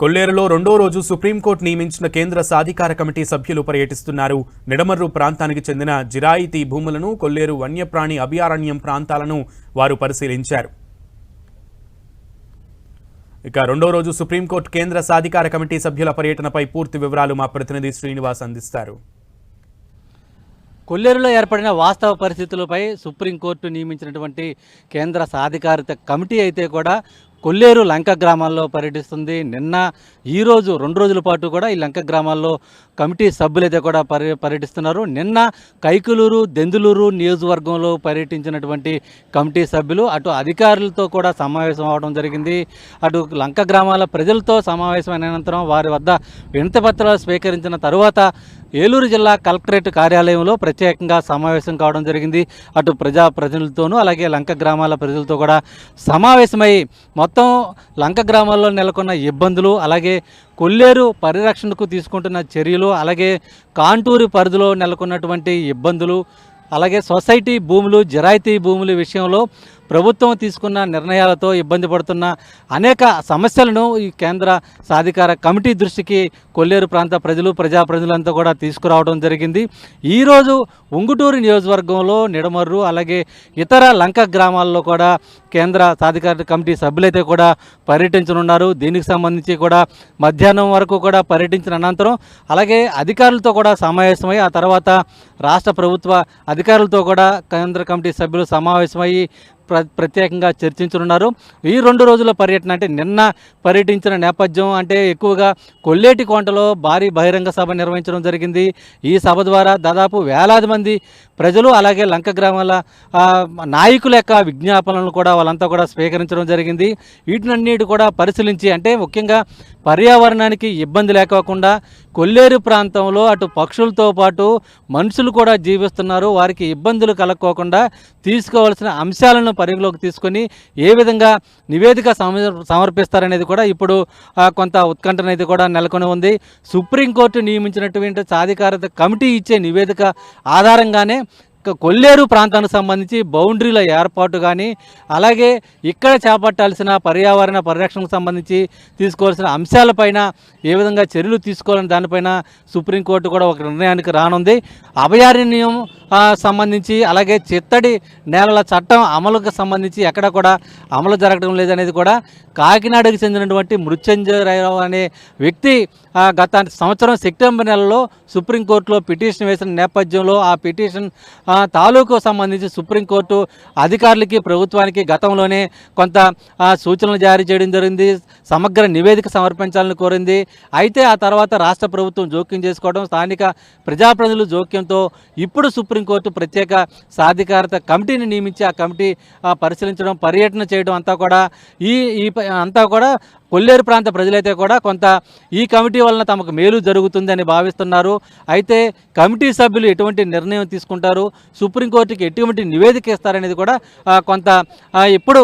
కొల్లేరులో రెండో రోజు సుప్రీంకోర్టు నియమించిన కేంద్ర సాధికార కమిటీ సభ్యులు పర్యటిస్తున్నారు. నిడమర్రు ప్రాంతానికి చెందిన జిరాయితీ భూములను కొల్లేరు వన్యప్రాణి అభయారణ్యం ప్రాంతాలను వారు పరిశీలించారు. ఇక రెండో రోజు సుప్రీంకోర్టు కేంద్ర సాధికార కమిటీ సభ్యుల పర్యటనపై పూర్తి వివరాలు మా ప్రతినిధి శ్రీనివాస్ అందిస్తారు. కొల్లేరులో ఏర్పడిన వాస్తవ పరిస్థితులపై సుప్రీంకోర్టు నియమించినటువంటి కేంద్ర సాధికారిత కమిటీ అయితే కూడా కొల్లేరు లంక గ్రామాల్లో పర్యటిస్తుంది. నిన్న ఈరోజు రెండు రోజుల పాటు కూడా ఈ లంక గ్రామాల్లో కమిటీ సభ్యులైతే కూడా పర్య పర్యటిస్తున్నారు. నిన్న కైకులూరు దెందులూరు నియోజకవర్గంలో పర్యటించినటువంటి కమిటీ సభ్యులు అటు అధికారులతో కూడా సమావేశం అవడం జరిగింది. అటు లంక గ్రామాల ప్రజలతో సమావేశమైన అనంతరం వారి వద్ద వినతి పత్రాలు స్వీకరించిన తరువాత ఏలూరు జిల్లా కలెక్టరేట్ కార్యాలయంలో ప్రత్యేకంగా సమావేశం కావడం జరిగింది. అటు ప్రజా ప్రతినిధులతోనూ అలాగే లంక గ్రామాల ప్రజలతో కూడా సమావేశమై మొత్తం లంక గ్రామాల్లో నెలకొన్న ఇబ్బందులు అలాగే కొల్లేరు పరిరక్షణకు తీసుకుంటున్న చర్యలు అలాగే కాంటూరు పరిధిలో నెలకొన్నటువంటి ఇబ్బందులు అలాగే సొసైటీ భూములు జరాయితీ భూముల విషయంలో ప్రభుత్వం తీసుకున్న నిర్ణయాలతో ఇబ్బంది పడుతున్న అనేక సమస్యలను ఈ కేంద్ర సాధికార కమిటీ దృష్టికి కొల్లేరు ప్రాంత ప్రజలు ప్రజాప్రతినిధులంతా కూడా తీసుకురావడం జరిగింది. ఈరోజు ఉంగుటూరు నియోజకవర్గంలో నిడమర్రు అలాగే ఇతర లంక గ్రామాల్లో కూడా కేంద్ర సాధికార కమిటీ సభ్యులైతే కూడా పర్యటించనున్నారు. దీనికి సంబంధించి కూడా మధ్యాహ్నం వరకు కూడా పర్యటించిన అనంతరం అలాగే అధికారులతో కూడా సమావేశమై ఆ తర్వాత రాష్ట్ర ప్రభుత్వ అధికారులతో కూడా కేంద్ర కమిటీ సభ్యులు సమావేశమయ్యి ప్ర ప్రత్యేకంగా చర్చించనున్నారు. ఈ రెండు రోజుల పర్యటన అంటే నిన్న పర్యటించిన నేపథ్యం అంటే ఎక్కువగా కొల్లేటి కోంటలో భారీ బహిరంగ సభ నిర్వహించడం జరిగింది. ఈ సభ ద్వారా దాదాపు వేలాది మంది ప్రజలు అలాగే లంక గ్రామాల నాయకుల యొక్క విజ్ఞాపనలను కూడా వాళ్ళంతా కూడా స్వీకరించడం జరిగింది. వీటినన్నిటి కూడా పరిశీలించి అంటే ముఖ్యంగా పర్యావరణానికి ఇబ్బంది లేకోకుండా కొల్లేరు ప్రాంతంలో అటు పక్షులతో పాటు మనుషులు కూడా జీవిస్తున్నారు. వారికి ఇబ్బందులు కలక్కోకుండా తీసుకోవాల్సిన అంశాలను పరిగణలోకి తీసుకొని ఏ విధంగా నివేదిక సమ- సమర్పిస్తారనేది కూడా ఇప్పుడు కొంత ఉత్కంఠ అనేది కూడా నెలకొని ఉంది. సుప్రీంకోర్టు నియమించినటువంటి సాధికారత కమిటీ ఇచ్చే నివేదిక ఆధారంగానే కొల్లేరు ప్రాంతానికి సంబంధించి బౌండరీల ఏర్పాటు కానీ అలాగే ఇక్కడ చేపట్టాల్సిన పర్యావరణ పరిరక్షణకు సంబంధించి తీసుకోవాల్సిన అంశాలపైన ఏ విధంగా చర్యలు తీసుకోవాలని దానిపైన సుప్రీంకోర్టు కూడా ఒక నిర్ణయానికి రానుంది. అభయారణ్యం సంబంధించి అలాగే చిత్తడి నేలల చట్టం అమలుకు సంబంధించి ఎక్కడ కూడా అమలు జరగడం లేదనేది కూడా కాకినాడకు చెందినటువంటి మృత్యుంజయరావు అనే వ్యక్తి గత సంవత్సరం సెప్టెంబర్ నెలలో సుప్రీంకోర్టులో పిటిషన్ వేసిన నేపథ్యంలో ఆ పిటిషన్ తాలూకు సంబంధించి సుప్రీంకోర్టు అధికారులకి ప్రభుత్వానికి గతంలోనే కొంత సూచనలు జారీ చేయడం జరిగింది సమగ్ర నివేదిక సమర్పించాలని కోరింది. అయితే ఆ తర్వాత రాష్ట్ర ప్రభుత్వం జోక్యం చేసుకోవడం స్థానిక ప్రజాప్రతినిధులు జోక్యంతో ఇప్పుడు సుప్రీం సుప్రీంకోర్టు ప్రత్యేక సాధికారత కమిటీని నియమించి ఆ కమిటీ పరిశీలించడం పర్యటన చేయడం అంతా కూడా ఈ ఈ అంతా కూడా కొల్లేరు ప్రాంత ప్రజలైతే కూడా కొంత ఈ కమిటీ వలన తమకు మేలు జరుగుతుందని భావిస్తున్నారు. అయితే కమిటీ సభ్యులు ఎటువంటి నిర్ణయం తీసుకుంటారు? సుప్రీంకోర్టుకి ఎటువంటి నివేదిక ఇస్తారనేది కూడా కొంత ఇప్పుడు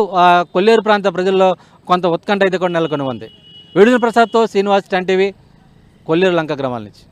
కొల్లేరు ప్రాంత ప్రజల్లో కొంత ఉత్కంఠ అయితే కూడా నెలకొని ఉంది విడుదల ప్రసాద్తో శ్రీనివాస్ టెన్ టీవీ కొల్లేరు లంక గ్రామాల నుంచి.